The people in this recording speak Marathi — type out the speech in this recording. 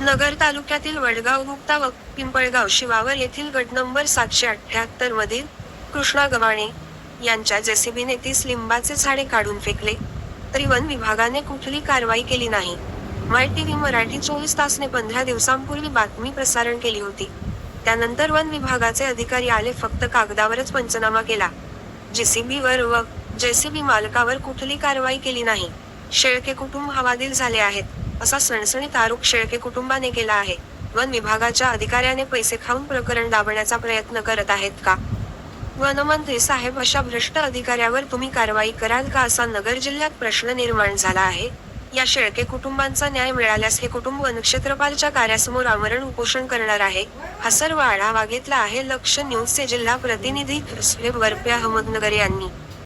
नगर तालुक्यातील वडगाव गुप्ता व पिंपळगाव शिवावर येथील गट नंबर सातशे अठ्ठ्याहत्तर मधील कृष्णा गव्हाणे यांच्या जेसीबीने तीस लिंबाचे झाडे काढून फेकले. तरी वन विभागाने कुठली कारवाई केली नाही. माय टीव्ही मराठी चोवीस तासने पंधरा दिवसांपूर्वी बातमी प्रसारण केली होती. त्यानंतर वन विभागाचे अधिकारी आले फक्त कागदावरच पंचनामा केला. जेसीबीवर व जेसीबी मालकावर कुठली कारवाई केली नाही. शेळके कुटुंब हवादील झाले आहेत असा सणसणीत आरोप शेळके कुटुंबाने केला आहे. वन विभागाच्या अधिकाऱ्याने पैसे खाऊन प्रकरण दाबण्याचा प्रयत्न करत आहेत का? वनमंत्री साहेब अशा भ्रष्ट अधिकाऱ्यावर तुम्ही कारवाई कराल का असा नगर जिल्ह्यात प्रश्न निर्माण झाला आहे? या शेळके कुटुंबांचा न्याय मिळाल्यास हे कुटुंब नक्षत्रपालच्या कार्यासमोर आमरण उपोषण करणार आहे. हा सर्व आढावा घेतला आहे लक्ष न्यूजचे जिल्हा प्रतिनिधी वरपे अहमदनगर यांनी.